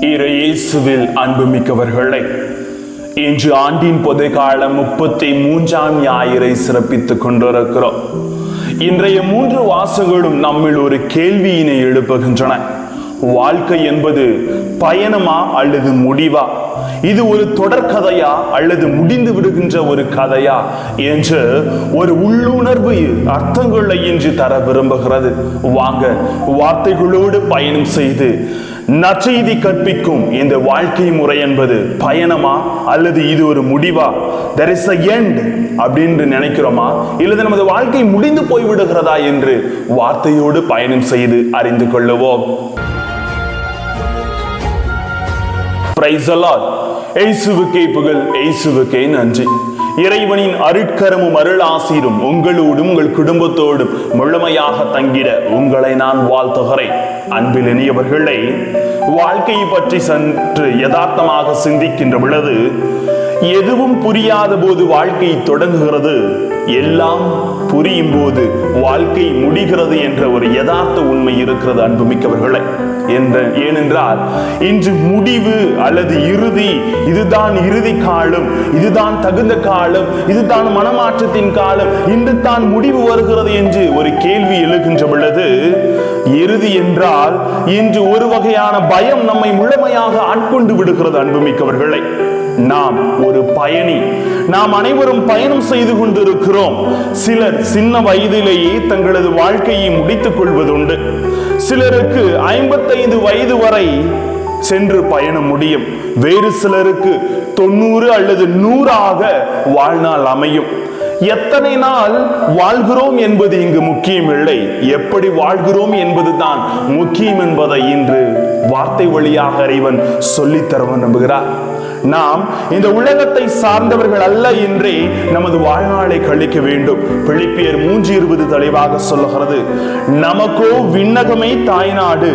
இறையேசுவில் அன்புமிக்கவர்களை இன்று ஆண்டின் பொது காலம் முப்பத்தி மூன்றாம் ஞாயிறை சிறப்பித்துக் கொண்டிருக்கிறோம். இன்றைய மூன்று வாசங்களும் நம்மில் ஒரு கேள்வியினை எழுப்புகின்றன. வாழ்க்கை என்பது பயணமா அல்லது முடிவா? இது ஒரு தொடர்கதையா அல்லது முடிந்து விடுகின்ற ஒரு கதையா என்று ஒரு உள்ளுணர்வு அர்த்தங்களை இன்று தர விரும்புகிறது. வாங்க வார்த்தைகளோடு பயணம் செய்து நற்செய்தி கற்பிக்கும் இந்த வாழ்க்கை முறை என்பது பயணமா அல்லது இது ஒரு முடிவா? தெர் இஸ் அ எண்ட் அப்படின்னு நினைக்கிறோமா? இல்லது நமது வாழ்க்கை முடிந்து போய்விடுகிறதா என்று வார்த்தையோடு பயணம் செய்து அறிந்து கொள்ளுவோம். பிரைஸ் அலாட் இயேசுவுக்கே புகழ் கே நன்றி. இறைவனின் அருட்கரமும் அருளாசீரும் உங்களோடும் உங்கள் குடும்பத்தோடும் முழுமையாக தங்கிட உங்களை நான் வாழ்த்துகிறேன். அன்பில் இனியவர்களை வாழ்க்கையை பற்றி சென்று யதார்த்தமாக சிந்திக்கின்ற பொழுது எதுவும் புரியாத போது வாழ்க்கை தொடங்குகிறது எல்லாம் புரியும் போது வாழ்க்கை முடிகிறது என்ற ஒரு யதார்த்த உண்மை இருக்கிறது அன்புமிக்கவர்களே. என்ற ஏனென்றால் இன்று முடிவு அல்லது இறுதி இதுதான் இறுதி காலம் இதுதான் தகுந்த காலம் இதுதான் மனமாற்றத்தின் காலம் இன்று தான் முடிவு வருகிறது என்று ஒரு கேள்வி எழுகின்ற பொழுது இறுதி என்றால் இன்று ஒரு வகையான பயம் நம்மை முழுமையாக ஆட்கொண்டு விடுகிறது அன்புமிக்கவர்களை. நாம் ஒரு பயணி. நாம் அனைவரும் பயணம் செய்து கொண்டிருக்கிறோம். சிலர் சின்ன வயதிலேயே தங்களது வாழ்க்கையை முடித்துக் கொள்வதுண்டு. சிலருக்கு ஐம்பத்தைந்து வயது வரை சென்று பயணம் முடியும். வேறு சிலருக்கு தொண்ணூறு அல்லது நூறாக வாழ்நாள் அமையும். எத்தனை நாள் வாழ்கிறோம் என்பது இங்கு முக்கியம் இல்லை எப்படி வாழ்கிறோம் என்பதுதான் முக்கியம் என்பதை இன்று வார்த்தை வழியாக இறைவன் தருவன் நம்புகிறார். நாம் இந்த உலகத்தை சார்ந்தவர்கள் அல்ல என்றே நமது வாழ்நாளை கழிக்க வேண்டும். பிழிப்பியர் மூன்று இருபது தெளிவாக சொல்லுகிறது நமக்கோ விண்ணகமே தாய்நாடு.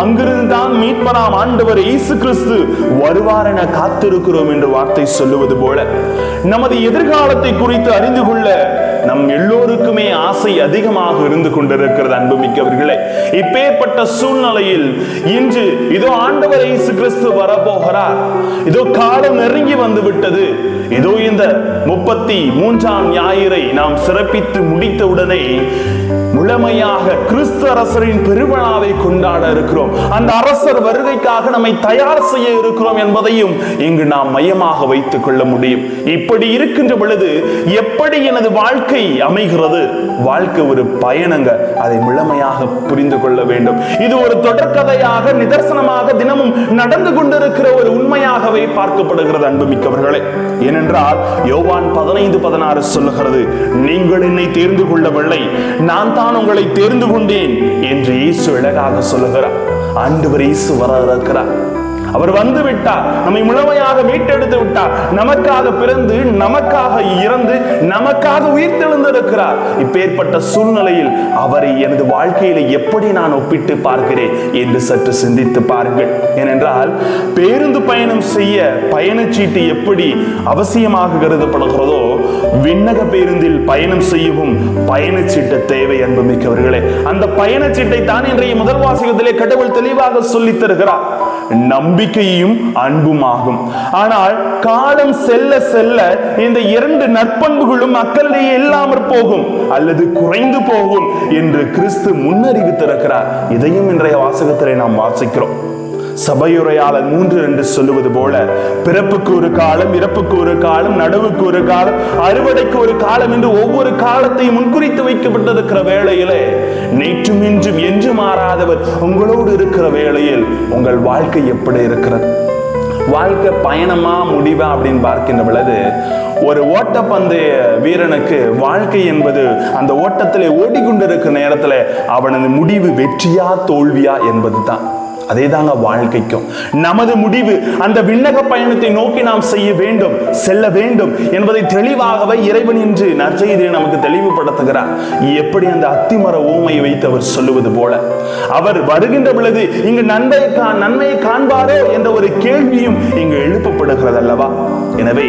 அங்கிருந்தான் மீட்பராம் ஆண்டவர் இயேசு கிறிஸ்து வருவார் என காத்திருக்கிறோம் என்று வார்த்தை சொல்லுவது போல நமது எதிர்காலத்தை குறித்து அறிந்து கொள்ள நம் எல்லோருக்குமே ஆசை அதிகமாக இருந்து கொண்டிருக்கிறது அன்புமிக்கவர்களே இப்பேற்பட்ட சூழ்நிலையில் இன்று இதோ ஆண்டவர் இயேசு கிறிஸ்து வரப்போகிறார். இதோ காலம் நெருங்கி வந்து விட்டது இதோ இந்த முப்பத்தி மூன்றாம் ஞாயிறை நாம் சிறப்பித்து முடித்த உடனே முழுமையாக கிறிஸ்து அரசரின் பெருவிழாவை கொண்டாட இருக்கிறோம். அந்த அரசர் வருகைக்காக நம்மை தயார் செய்ய இருக்கிறோம் என்பதையும் இங்கு நாம் மையமாக வைத்துக் கொள்ள முடியும். இப்படி இருக்கின்ற பொழுது எப்படி எனது வாழ்க்கை அமைகிறது. வாழ்க்கை ஒரு பயணங்க. அதை முழுமையாக புரிந்து கொள்ள வேண்டும். இது ஒரு தொடர்கதையாக நிதர்சனமாக தினமும் நடந்து கொண்டிருக்கிற ஒரு உண்மையாகவே பார்க்கப்படுகிறது அன்புமிக்கவர்களே. ஏனென்றால் யோவான் பதினைந்து பதினாறு சொல்லுகிறது நீங்கள் என்னை தேர்ந்து கொள்ளவில்லை. நான் தான் உங்களை தேர்ந்து கொண்டேன் என்று இயேசு அழகாக சொல்லுகிறார். ஆண்டவர் இயேசு வர இருக்கிறார் அவர் வந்து விட்டார். நம்மை முழுமையாக மீட்டெடுத்து விட்டார். நமக்காக பிறந்து நமக்காக இறந்து நமக்காக உயிர்த்தெழுந்திருக்கிறார். இப்பேற்பட்ட சூழ்நிலையில் அவரை எனது வாழ்க்கையில எப்படி நான் ஒப்பிட்டு பார்க்கிறேன் என்று சற்று சிந்தித்து பாருங்கள். ஏனென்றால் பேருந்து பயணம் செய்ய பயணச்சீட்டு எப்படி அவசியமாக கருதப்படுகிறதோ விண்ணக பேருந்தில் பயணம் செய்யவும் பயணச்சீட்டு தேவை அன்புமிக்கவர்களே அந்த பயணச்சீட்டை தான் இன்றைய முதல் வாசகத்திலே கடவுள் தெளிவாக சொல்லி தருகிறார். நம்பிக்கையும் அன்புமாகும். ஆனால் காலம் செல்ல செல்ல இந்த இரண்டு நற்பண்புகளும் மக்களிடையே இல்லாமற் போகும் அல்லது குறைந்து போகும் என்று கிறிஸ்து முன்னறிவித்திருக்கிறார். இதையும் இன்றைய வாசகத்திலே நாம் வாசிக்கிறோம். சபையுரையாளர் மூன்று என்று சொல்லுவது போல பிறப்புக்கு ஒரு காலம் இறப்புக்கு ஒரு காலம் நடுவுக்கு ஒரு காலம் அறுவடைக்கு ஒரு காலம் என்று ஒவ்வொரு காலத்தையும் முன்குறித்து வைக்கப்பட்டிருக்கிற வேளையிலே நேற்றும் இன்றும் என்று மாறாதவர் உங்களோடு இருக்கிற வேளையில் உங்கள் வாழ்க்கை எப்படி இருக்கிறது? வாழ்க்கை பயணமா முடிவா அப்படின்னு பார்க்கின்ற பொழுது ஒரு ஓட்டப்பந்தய வீரனுக்கு வாழ்க்கை என்பது அந்த ஓட்டத்திலே ஓடிக்கொண்டிருக்கிற நேரத்தில் அவனது முடிவு வெற்றியா தோல்வியா என்பது தான் அதே தாங்க வாழ்க்கைக்கும். நமது முடிவு அந்த விண்ணக பயணத்தை நோக்கி நாம் செய்ய வேண்டும் செல்ல வேண்டும் என்பதை தெளிவாகவே இறைவன் என்று நற்செய்தியை நமக்கு தெளிவுபடுத்துகிறார். எப்படி அந்த அத்திமர ஊமையை வைத்து அவர் சொல்லுவது போல. அவர் வருகின்ற பொழுது இங்கு நன்மை நன்மையை காண்பாரோ என்ற ஒரு கேள்வியும் இங்கு எழுப்பப்படுகிறது அல்லவா எனவே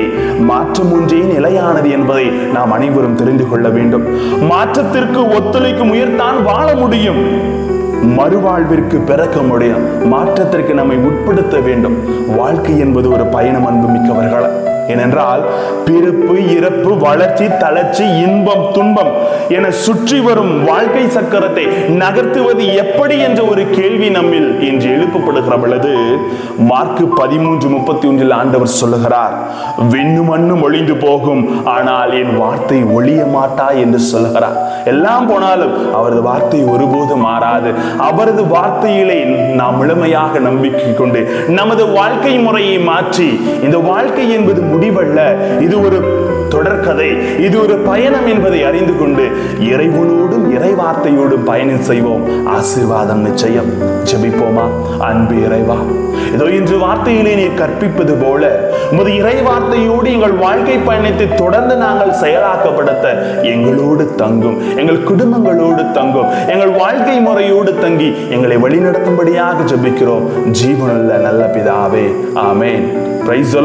மாற்றம் ஒன்றே நிலையானது என்பதை நாம் அனைவரும் தெரிந்து கொள்ள வேண்டும். மாற்றத்திற்கு ஒத்துழைக்கும் உயிர்தான் வாழ முடியும். மறுவாழ்விற்கு பிறக்க முடியும் மாற்றத்திற்கு நம்மை உட்படுத்த வேண்டும். வாழ்க்கை என்பது ஒரு பயணம் அன்பு மிக்கவர்களை. ஏனென்றால் பிறப்பு இறப்பு வளர்ச்சி தளர்ச்சி இன்பம் துன்பம் என சுற்றி வரும் வாழ்க்கை சக்கரத்தை நகர்த்துவது எப்படி என்ற ஒரு கேள்வி நம்மில் இன்று எழுப்பப்படுகிற பொழுது மார்க்கு பதிமூன்று முப்பத்தி ஒன்றில் ஆண்டவர் சொல்லுகிறார் விண்ணு மண்ணும் ஒளிந்து போகும் ஆனால் என் வார்த்தை ஒளிய மாட்டா என்று சொல்லுகிறார். எல்லாம் போனாலும் அவரது வார்த்தை ஒருபோதும் மாறாது. அவரது வார்த்தையிலே நாம் முழுமையாக நம்பிக்கை கொண்டு நமது வாழ்க்கை முறையை மாற்றி இந்த வாழ்க்கை என்பது முடிவல்ல. இது ஒரு தொடர்கதை. இது ஒரு பயணம் என்பதை அறிந்து கொண்டு இறைவனோடும் இறைவார்த்தையோடும் பயணம் செய்வோம். ஆசீர்வாதம் நிச்சயம். ஜெபிப்போமா? அன்பு இறைவா இதோ இன்று வார்த்தையிலே நீர் கற்பிப்பது போல உமது இறை வார்த்தையோடு எங்கள் வாழ்க்கை பயணத்தை தொடர்ந்து நாங்கள் செயலாக்கப்படுத்த எங்களோடு தங்கும் எங்கள் குடும்பங்களோடு தங்கும் எங்கள் வாழ்க்கை முறையோடு தங்கி எங்களை வழிநடத்தும்படியாக ஜெபிக்கிறோம். ஜீவனுள்ள நல்ல பிதாவே ஆமேன். Price the